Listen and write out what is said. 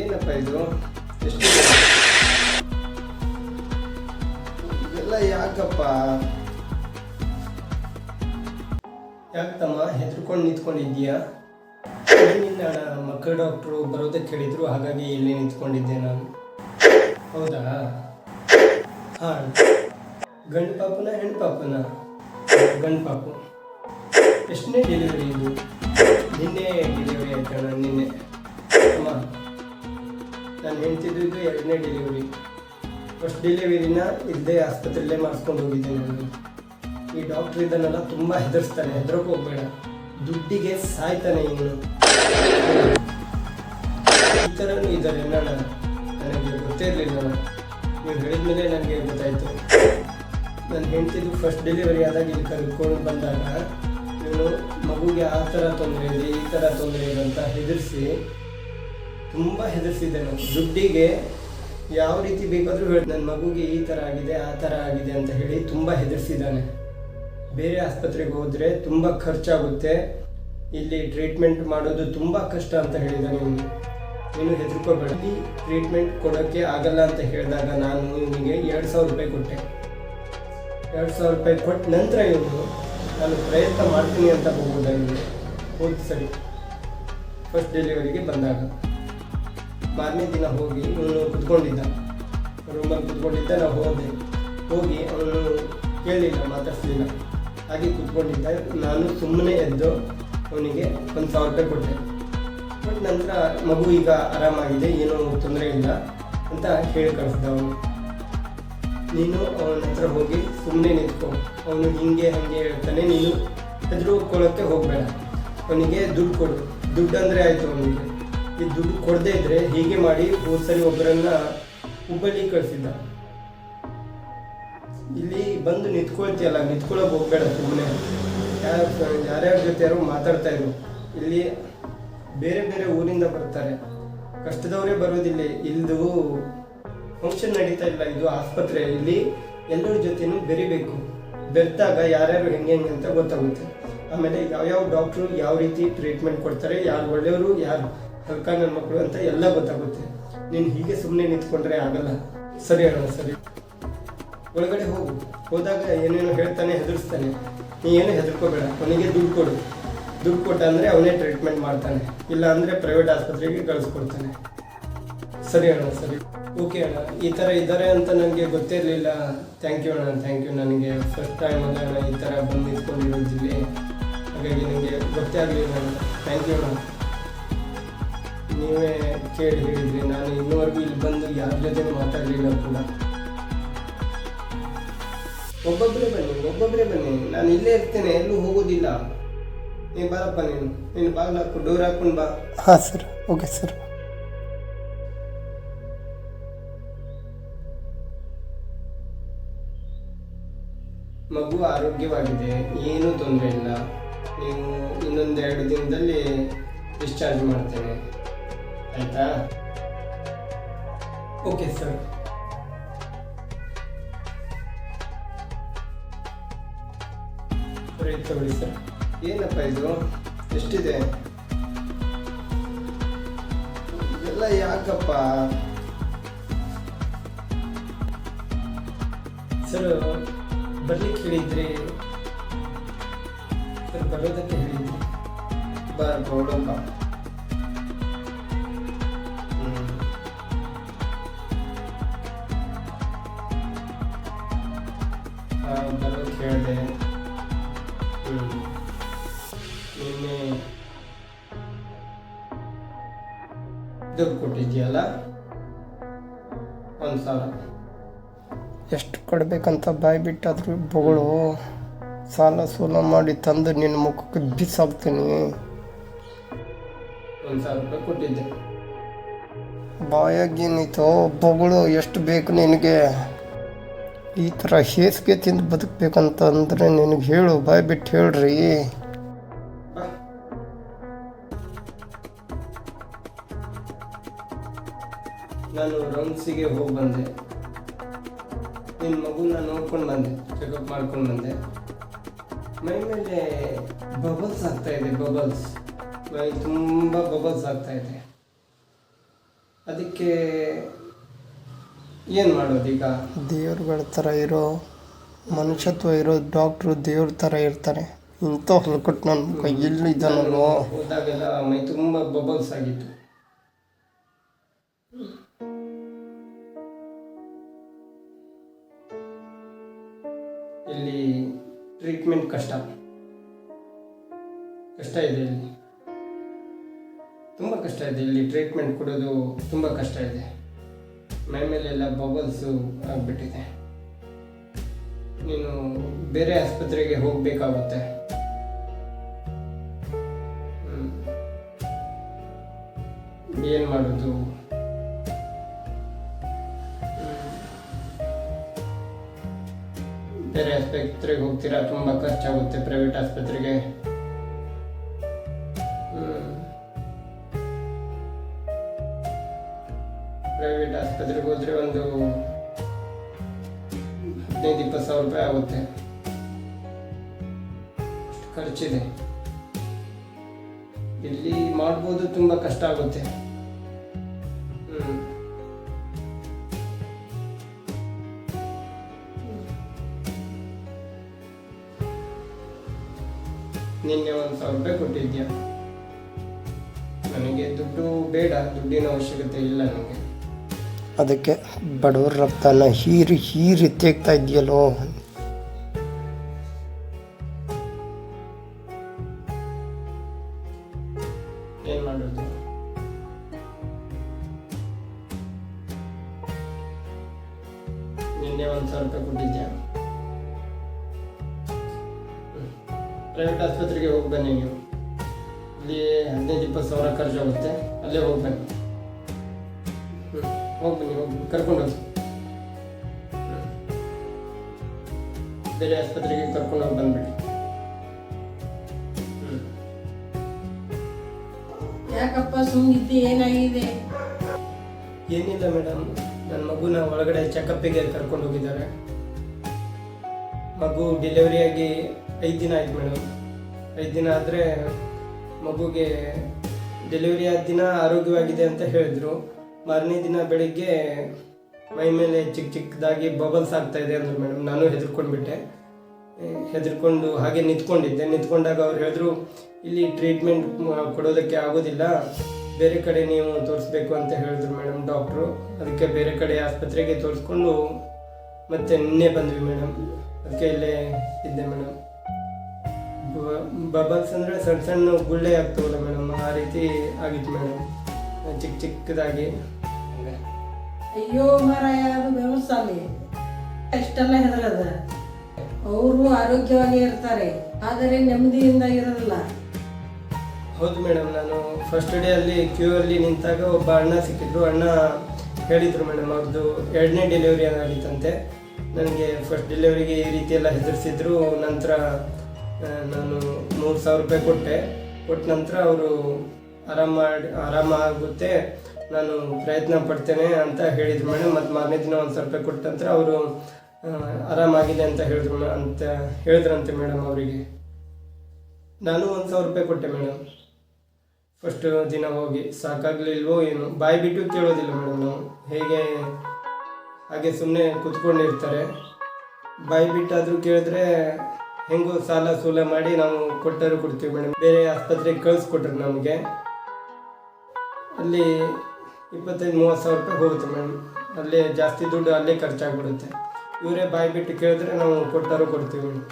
ಏನಪ್ಪ ಇದು? ಎಷ್ಟು ಇದೆಲ್ಲ ಯಾಕಪ್ಪ? ಯಾಕಮ್ಮ ಹೆದರ್ಕೊಂಡು ನಿಂತ್ಕೊಂಡಿದ್ದೀಯಾ? ನಿನ್ನ ಮಕ್ಕಳ ಡಾಕ್ಟ್ರು ಬರೋದಕ್ಕೆ ಹೇಳಿದ್ರು ಹಾಗಾಗಿ ಇಲ್ಲಿ ನಿಂತ್ಕೊಂಡಿದ್ದೆ ನಾನು. ಹೌದಾ? ಹಾಂ ಗಂಡು ಪಾಪನ, ಹೆಣ್ಣು ಪಾಪನ? ಗಂಡು ಪಾಪು. ಎಷ್ಟನೇ ಡೆಲಿವರಿ ಇದು? ನಿನ್ನೆ ಡೆಲಿವರಿ ಆಯ್ತಣ್ಣ, ನಿನ್ನೆ. ನಾನು ಹೇಳ್ತಿದ್ದು ಎರಡನೇ ಡೆಲಿವರಿ ಫಸ್ಟ್ ಡೆಲಿವರಿನ ಇದ್ದೇ ಆಸ್ಪತ್ರೆಯಲ್ಲೇ ಮಾಡಿಸ್ಕೊಂಡು ಹೋಗಿದ್ದೆ ನಾನು. ಈ ಡಾಕ್ಟ್ರ್ ಇದನ್ನೆಲ್ಲ ತುಂಬ ಹೆದರ್ಸ್ತಾನೆ ಹೆದರಕ್ಕೆ ಹೋಗ್ಬೇಡ. ದುಡ್ಡಿಗೆ ಸಾಯ್ತಾನೆ ಇವನು. ಈ ಥರನೂ ಇದ್ದಾರೆ ನಾನು ನನಗೆ ಗೊತ್ತೇ ಇರಲಿಲ್ಲ ನೀವು ಹೇಳಿದ್ಮೇಲೆ ನನಗೆ ಗೊತ್ತಾಯಿತು. ನನ್ನ ಹೆಂಡ್ತಿದ್ದು ಫಸ್ಟ್ ಡೆಲಿವರಿ ಆದಾಗ ಇಲ್ಲಿ ಕರ್ಕೊಂಡು ಬಂದಾಗ ಇವನು ಮಗುಗೆ ಆ ಥರ ತೊಂದರೆ ಇದೆ, ಈ ಥರ ತೊಂದರೆ ಇದೆ ಅಂತ ಹೆದರಿಸಿ ತುಂಬ ಹೆದರ್ಸಿದ್ದೆ ನಾನು. ದುಡ್ಡಿಗೆ ಯಾವ ರೀತಿ ಬೇಕಾದರೂ ಹೇಳಿ. ನನ್ನ ಮಗುಗೆ ಈ ಥರ ಆಗಿದೆ, ಆ ಥರ ಆಗಿದೆ ಅಂತ ಹೇಳಿ ತುಂಬ ಹೆದರ್ಸಿದ್ದಾನೆ. ಬೇರೆ ಆಸ್ಪತ್ರೆಗೆ ಹೋದರೆ ತುಂಬ ಖರ್ಚಾಗುತ್ತೆ. ಇಲ್ಲಿ ಟ್ರೀಟ್ಮೆಂಟ್ ಮಾಡೋದು ತುಂಬ ಕಷ್ಟ ಅಂತ ಹೇಳಿದ್ದಾನೆ ಇವನು. ನೀನು ಹೆದರ್ಕೋಬೇಡ. ಇಲ್ಲಿ ಟ್ರೀಟ್ಮೆಂಟ್ ಕೊಡೋಕ್ಕೆ ಆಗಲ್ಲ ಅಂತ ಹೇಳಿದಾಗ ನಾನು ಇವನಿಗೆ ಎರಡು ಸಾವಿರ ರೂಪಾಯಿ ಕೊಟ್ಟೆ. ಎರಡು ಸಾವಿರ ರೂಪಾಯಿ ಕೊಟ್ಟ ನಂತರ ಇವನು, ನಾನು ಪ್ರಯತ್ನ ಮಾಡ್ತೀನಿ ಅಂತ ಇವನು? ಹೋದ್ ಸರಿ ಫಸ್ಟ್ ಡೆಲಿವರಿಗೆ ಬಂದಾಗ. ಮಾರನೇ ದಿನ ಹೋಗಿ ಅವನು ಕುತ್ಕೊಂಡಿದ್ದ. ರೂಮಲ್ಲಿ ಕುತ್ಕೊಂಡಿದ್ದ, ನಾವು ಹೋದೆ. ಹೋಗಿ ಅವನು ಕೇಳಲಿಲ್ಲ ಮಾತಾಡ್ಸಲಿಲ್ಲ. ಹಾಗೆ ಕುತ್ಕೊಂಡಿದ್ದ. ನಾನು ಸುಮ್ಮನೆ ಎದ್ದು ಅವನಿಗೆ ಒಂದು ಸಾವಿರ ರೂಪಾಯಿ ಕೊಟ್ಟೆ. ಬಟ್ ನಂತರ ಮಗು ಈಗ ಆರಾಮಾಗಿದೆ, ಏನೂ ತೊಂದರೆ ಇಲ್ಲ ಅಂತ ಹೇಳಿ ಕಳಿಸ್ದ ಅವನು. ನೀನು ಅವನ ಹತ್ರ ಹೋಗಿ ಸುಮ್ಮನೆ ನಿಂತ್ಕೊ. ಅವನು ಹಿಂಗೆ ಹಂಗೆ ಹೇಳ್ತಾನೆ, ನೀನು ಹೆದರ್ಕೊಳ್ಳೋಕ್ಕೆ ಹೋಗಬೇಡ. ಅವನಿಗೆ ದುಡ್ಡು ಕೊಡು. ದುಡ್ಡು ಅಂದರೆ ಆಯಿತು ಅವನಿಗೆ. ಈ ದುಡ್ಡು ಕೊಡದೇ ಇದ್ರೆ ಹೀಗೆ ಮಾಡಿ ಹೋದ ಸರಿ ಒಬ್ಬರನ್ನ ಹುಬ್ಬಳ್ಳಿ ಕಳಿಸಿದ್ದ. ಇಲ್ಲಿ ಬಂದು ನಿಂತ್ಕೊಳ್ತೀಯಲ್ಲ ನಿಂತ್ಕೊಳ್ಳೋಕೆ ಹೋಗ್ಬೇಡ ಸುಮ್ಮನೆ ಯಾರು, ಯಾರ್ಯಾರ ಜೊತೆ ಯಾರು ಮಾತಾಡ್ತಾ ಇದ್ರು. ಇಲ್ಲಿ ಬೇರೆ ಬೇರೆ ಊರಿಂದ ಬರ್ತಾರೆ. ಕಷ್ಟದವರೇ ಬರೋದಿಲ್ಲ. ಇಲ್ದು ಫಂಕ್ಷನ್ ನಡೀತಾ ಇಲ್ಲ. ಇದು ಆಸ್ಪತ್ರೆ. ಇಲ್ಲಿ ಎಲ್ಲರ ಜೊತೆನೂ ಬೆರಿಬೇಕು. ಬೆರೆತಾಗ ಯಾರ್ಯಾರು ಹೆಂಗೆ ಹೆಂಗೆ ಅಂತ ಗೊತ್ತಾಗುತ್ತೆ. ಆಮೇಲೆ ಯಾವ್ಯಾವ ಡಾಕ್ಟ್ರು ಯಾವ ರೀತಿ ಟ್ರೀಟ್ಮೆಂಟ್ ಕೊಡ್ತಾರೆ, ಯಾರು ಒಳ್ಳೆಯವರು, ಯಾರು ಹಲ್ಕ ನನ್ನ ಮಕ್ಕಳು ಅಂತ ಎಲ್ಲ ಗೊತ್ತಾಗುತ್ತೆ. ನೀನು ಹೀಗೆ ಸುಮ್ಮನೆ ನಿಂತ್ಕೊಂಡ್ರೆ ಆಗಲ್ಲ. ಸರಿ ಅಣ್ಣ, ಸರಿ. ಒಳಗಡೆ ಹೋಗು. ಹೋದಾಗ ಏನೇನೋ ಹೇಳ್ತಾನೆ, ಹೆದರ್ಸ್ತಾನೆ. ನೀ ಏನು ಹೆದರ್ಕೋಬೇಡ. ಅವನಿಗೆ ದುಡ್ಡು ಕೊಡು. ದುಡ್ಡು ಕೊಟ್ಟ ಅಂದರೆ ಅವನೇ ಟ್ರೀಟ್ಮೆಂಟ್ ಮಾಡ್ತಾನೆ. ಇಲ್ಲ ಅಂದರೆ ಪ್ರೈವೇಟ್ ಆಸ್ಪತ್ರೆಗೆ ಕಳಿಸ್ಕೊಡ್ತಾನೆ. ಸರಿ ಅಣ್ಣ, ಸರಿ. ಓಕೆ ಅಣ್ಣ. ಈ ಥರ ಇದ್ದಾರೆ ಅಂತ ನನಗೆ ಗೊತ್ತಿರಲಿಲ್ಲ. ಥ್ಯಾಂಕ್ ಯು ಅಣ್ಣ ಥ್ಯಾಂಕ್ ಯು ನನಗೆ ಫಸ್ಟ್ ಟೈಮ್ ಅಲ್ಲ ಈ ಥರ ಬಂದು ನಿಂತ್ಕೊಂಡಿರೋದಿಲ್ಲ ಹಾಗಾಗಿ ನನಗೆ ಗೊತ್ತೇ ಆಗಲಿಲ್ಲ ಅಣ್ಣ ಥ್ಯಾಂಕ್ ಯು ಅಣ್ಣ. ನೀವೇ ಕೇಳಿ ಹೇಳಿದ್ರಿ ನಾನು ಇನ್ನೂವರೆಗೂ ಇಲ್ಲಿ ಬಂದು ಯಾರ ಜೊತೆ ಮಾತಾಡಲಿಲ್ಲ ಕೂಡ. ಒಬ್ಬೊಬ್ಬರೇ ಬನ್ನಿ ಒಬ್ಬೊಬ್ಬರೇ ಬನ್ನಿ. ನಾನು ಇಲ್ಲೇ ಇರ್ತೇನೆ ಎಲ್ಲೂ ಹೋಗೋದಿಲ್ಲ. ನೀನು ಬಾರಪ್ಪ ನೀನು ನೀನು ಬಾಗಿಲು ಹಾಕು ಡೋರ್ ಹಾಕೊಂಡು ಬಾ. ಹಾಂ ಸರ್. Okay sir. ಮಗು ಆರೋಗ್ಯವಾಗಿದೆ ಏನೂ ತೊಂದರೆ ಇಲ್ಲ. ನೀವು ಇನ್ನೊಂದೆರಡು ದಿನದಲ್ಲಿ ಡಿಸ್ಚಾರ್ಜ್ ಮಾಡ್ತೇನೆ. ಆಯಿತಾ? ಓಕೆ ಸರ್ ತಗೊಳ್ಳಿ ಸರ್. ಏನಪ್ಪ ಇದು? ಎಷ್ಟಿದೆ? ಇದೆಲ್ಲ ಯಾಕಪ್ಪ? ಸರ್ ಬರ್ಲಿಕ್ಕೆ ಹೇಳಿದ್ರಿ. ಸರ್ ಬರೋದಕ್ಕೆ ಹೇಳಿದ್ರಿ. ಬಾರ ಹೊಡೋಪ್ಪ ಹೇಳಿದೆ ಹ್ಞೂ ನಿನ್ನೆ ದುಡ್ಡು ಕೊಟ್ಟಿದ್ಯಲ್ಲ ಒಂದು ಸಾವಿರ ಎಷ್ಟು ಕೊಡ್ಬೇಕಂತ ಬಾಯಿ ಬಿಟ್ಟಾದ್ರೂ ಬೊಗಳು ಸಾಲ ಸೂಲ ಮಾಡಿ ತಂದು ನಿನ್ನ ಮುಖಕ್ಕೆ ಬಿಸಾಕ್ತೀನಿ. ಒಂದು ಸಾವಿರ ರೂಪಾಯಿ ಕೊಟ್ಟಿದ್ದೆ ಬಾಯಾಗ ಏನೈತೋ ಬೊಗಳು ಎಷ್ಟು ಬೇಕು ನಿನಗೆ? ಈ ಥರ ಹೇಸಿಗೆ ತಿಂದು ಬದುಕಬೇಕಂತ ಅಂದರೆ ನಿನಗೆ ಹೇಳು, ಬಾಯ್ ಬಿಟ್ಟು ಹೇಳ್ರಿ. ನಾನು ರೌಂಡ್ಸಿಗೆ ಹೋಗಿ ಬಂದೆ. ನಿನ್ನ ಮಗುನ ನೋಡ್ಕೊಂಡು ಬಂದೆ ಚೆಕಪ್ ಮಾಡ್ಕೊಂಡು ಬಂದೆ. ಮೈ ಮೇಲೆ ಬಬಲ್ಸ್ ಆಗ್ತಾ ಇದೆ ಬಬಲ್ಸ್ ಮೈ ತುಂಬ ಬಬಲ್ಸ್ ಆಗ್ತಾ ಇದೆ. ಅದಕ್ಕೆ ಏನು ಮಾಡೋದು ಈಗ? ದೇವ್ರುಗಳ ಥರ ಇರೋ ಮನುಷ್ಯತ್ವ ಇರೋ ಡಾಕ್ಟ್ರು ದೇವ್ರ ಥರ ಇರ್ತಾರೆ. ಇಂಥ ಹೊಲ್ಕೊಟ್ಟು ನನ್ನ ಕೈಯಲ್ಲಿ ಎಲ್ಲಿದ್ದಾನಲ್ವೋ ಹೋದಾಗೆಲ್ಲ ಮೈ ತುಂಬ ಬಬಲ್ಸ್ ಆಗಿತ್ತು. ಇಲ್ಲಿ ಟ್ರೀಟ್ಮೆಂಟ್ ಕಷ್ಟ. ಕಷ್ಟ ಇದೆ ಇಲ್ಲಿ. ತುಂಬ ಕಷ್ಟ ಇದೆ ಇಲ್ಲಿ ಟ್ರೀಟ್ಮೆಂಟ್ ಕೊಡೋದು ತುಂಬ ಕಷ್ಟ ಇದೆ. ಮೈ ಮೇಲೆಲ್ಲ ಬಬಲ್ಸು ಆಗಿಬಿಟ್ಟಿದೆ. ನೀನು ಬೇರೆ ಆಸ್ಪತ್ರೆಗೆ ಹೋಗಬೇಕಾಗುತ್ತೆ. ಏನು ಮಾಡೋದು? ಬೇರೆ ಆಸ್ಪತ್ರೆಗೆ ಹೋಗ್ತೀರಾ? ತುಂಬ ಖರ್ಚಾಗುತ್ತೆ ಪ್ರೈವೇಟ್ ಆಸ್ಪತ್ರೆಗೆ. ಪ್ರೈವೇಟ್ ಆಸ್ಪತ್ರೆಗೆ ಹೋದ್ರೆ ಒಂದು ಹದಿನೈದು, ಇಪ್ಪತ್ತು ಸಾವಿರ ರೂಪಾಯಿ ಆಗುತ್ತೆ. ಖರ್ಚಿದೆ. ಇಲ್ಲಿ ಮಾಡ್ಬೋದು ತುಂಬ ಕಷ್ಟ ಆಗುತ್ತೆ. ನಿನ್ನೆ ಒಂದು ಸಾವಿರ ರೂಪಾಯಿ ಕೊಟ್ಟಿದ್ಯಾ? ನನಗೆ ದುಡ್ಡು ಬೇಡ, ದುಡ್ಡಿನ ಅವಶ್ಯಕತೆ ಇಲ್ಲ ನನಗೆ. ಅದಕ್ಕೆ ಬಡವ್ರ ರಕ್ತನ ಹೀರಿ ಹೀರಿ ತೆಗ್ತಾ ಇದೆಯಲ್ಲೋ? ಪ್ರೈವೇಟ್ ಆಸ್ಪತ್ರೆಗೆ ಹೋಗಿ ನೀವು. ಇಲ್ಲಿ ಹದಿನೈದು, ಇಪ್ಪತ್ತು ಸಾವಿರ ಖರ್ಚಾಗುತ್ತೆ. ಅಲ್ಲೇ ಹೋಗಿ ಹೋಗಿ ಬನ್ನಿ ಹೋಗಿ ಕರ್ಕೊಂಡು ಹೋಗಿ. ಬೇರೆ ಆಸ್ಪತ್ರೆಗೆ ಕರ್ಕೊಂಡು ಹೋಗಿ ಬಂದ್ಬಿಡಿ. ಯಾಕಪ್ಪ ಸುಮ್ಮಿದ್ದಿ ಏನಾಗಿದೆ? ಏನಿಲ್ಲ ಮೇಡಮ್. ನನ್ನ ಮಗುನ ಒಳಗಡೆ ಚೆಕಪ್ಪಿಗೆ ಕರ್ಕೊಂಡು ಹೋಗಿದ್ದಾರೆ. ಮಗು ಡೆಲಿವರಿ ಆಗಿ ಐದು ದಿನ ಆಯ್ತು ಮೇಡಮ್. ಐದು ದಿನ ಆದರೆ ಮಗುಗೆ ಡೆಲಿವರಿ ಆದ ದಿನ ಆರೋಗ್ಯವಾಗಿದೆ ಅಂತ ಹೇಳಿದ್ರು. ಮಾರನೇ ದಿನ ಬೆಳಿಗ್ಗೆ ಮೈ ಮೇಲೆ ಚಿಕ್ಕ ಚಿಕ್ಕದಾಗಿ ಬಬಲ್ಸ್ ಆಗ್ತಾ ಇದೆ ಅಂದರು ಮೇಡಮ್ ನಾನು ಹೆದರ್ಕೊಂಡ್ಬಿಟ್ಟೆ. ಹೆದರ್ಕೊಂಡು ಹಾಗೆ ನಿಂತ್ಕೊಂಡಿದ್ದೆ. ನಿಂತ್ಕೊಂಡಾಗ ಅವ್ರು ಹೇಳಿದ್ರು, ಇಲ್ಲಿ ಟ್ರೀಟ್ಮೆಂಟ್ ಕೊಡೋದಕ್ಕೆ ಆಗೋದಿಲ್ಲ. ಬೇರೆ ಕಡೆ ನೀವು ತೋರಿಸ್ಬೇಕು ಅಂತ ಹೇಳಿದ್ರು ಮೇಡಮ್ ಡಾಕ್ಟ್ರು. ಅದಕ್ಕೆ ಬೇರೆ ಕಡೆ ಆಸ್ಪತ್ರೆಗೆ ತೋರಿಸ್ಕೊಂಡು ಮತ್ತೆ ನಿನ್ನೆ ಬಂದ್ವಿ ಮೇಡಮ್ ಅದಕ್ಕೆ ಇಲ್ಲೇ ಇದ್ದೆ ಮೇಡಮ್ ಬಬಲ್ಸ್ ಅಂದರೆ ಸಣ್ಣ ಸಣ್ಣ ಗುಳ್ಳೆ ಆಗ್ತವಲ್ಲ ಮೇಡಮ್ ಆ ರೀತಿ ಆಗಿತ್ತು ಮೇಡಮ್ ಚಿಕ್ಕ ಚಿಕ್ಕದಾಗಿ. ಹಂಗೆ. ಅಯ್ಯೋ ಮಾರಾಯ ಅದು ವ್ಯವಸ್ಥೆ ಎಷ್ಟೆಲ್ಲ ಹೆದರದ. ಅವರು ಆರೋಗ್ಯವಾಗಿ ಇರ್ತಾರೆ ಆದರೆ ನೆಮ್ಮದಿಯಿಂದ ಇರೋದಿಲ್ಲ. ಹೌದು ಮೇಡಮ್ ನಾನು ಫಸ್ಟ್ ಡೇ ಅಲ್ಲಿ ಕ್ಯೂ ಅಲ್ಲಿ ನಿಂತಾಗ ಒಬ್ಬ ಅಣ್ಣ ಸಿಕ್ಕಿದ್ರು. ಅಣ್ಣ ಹೇಳಿದ್ರು ಮೇಡಮ್ ಅವ್ರದ್ದು ಎರಡನೇ ಡೆಲಿವರಿ ಆಗಿತ್ತಂತೆ. ನನಗೆ ಫಸ್ಟ್ ಡೆಲಿವರಿಗೆ ಈ ರೀತಿ ಎಲ್ಲ ಹೆದರಿಸಿದ್ರು. ನಂತರ ನಾನು ಮೂರು ಸಾವಿರ ರೂಪಾಯಿ ಕೊಟ್ಟೆ. ಕೊಟ್ಟ ನಂತರ ಅವರು ಆರಾಮ ಮಾಡಿ ಆರಾಮಾಗುತ್ತೆ ನಾನು ಪ್ರಯತ್ನ ಪಡ್ತೇನೆ ಅಂತ ಹೇಳಿದ್ರು ಮೇಡಮ್ ಮತ್ತು ಮಾರನೇ ದಿನ ಒಂದು ಸಾವಿರ ರೂಪಾಯಿ ಕೊಟ್ಟ ನಂತರ ಅವರು ಆರಾಮಾಗಿದೆ ಅಂತ ಹೇಳಿದ್ರು ಅಂತ ಹೇಳಿದ್ರಂತೆ ಮೇಡಮ್ ಅವರಿಗೆ. ನಾನು ಒಂದು ಸಾವಿರ ರೂಪಾಯಿ ಕೊಟ್ಟೆ ಮೇಡಮ್ ಫಸ್ಟ್ ದಿನ ಹೋಗಿ. ಸಾಕಾಗಲಿಲ್ವೋ ಏನು. ಬಾಯಿ ಬಿಟ್ಟು ಕೇಳೋದಿಲ್ಲ ಮೇಡಮ್ ನಾವು. ಹೇಗೆ, ಹಾಗೆ ಸುಮ್ಮನೆ ಕೂತ್ಕೊಂಡಿರ್ತಾರೆ. ಬಾಯಿ ಬಿಟ್ಟಾದರೂ ಕೇಳಿದ್ರೆ ಹೆಂಗೋ ಸಾಲ ಸೂಲ ಮಾಡಿ ನಾವು ಕೊಟ್ಟರು ಕೊಡ್ತೀವಿ ಮೇಡಮ್ ಬೇರೆ ಆಸ್ಪತ್ರೆಗೆ ಕಳಿಸ್ಕೊಟ್ರು ನಮಗೆ. ಅಲ್ಲಿ ಇಪ್ಪತ್ತೈದು, ಮೂವತ್ತು ಸಾವಿರ ರೂಪಾಯಿ ಹೋಗುತ್ತೆ ಮೇಡಮ್. ಅಲ್ಲೇ ಜಾಸ್ತಿ ದುಡ್ಡು ಅಲ್ಲೇ ಖರ್ಚಾಗ್ಬಿಡುತ್ತೆ. ಇವರೇ ಬಾಯಿ ಬಿಟ್ಟು ಕೇಳಿದ್ರೆ ನಾವು ಕೊಟ್ಟಾರು ಕೊಡ್ತೀವಿ ಮೇಡಮ್.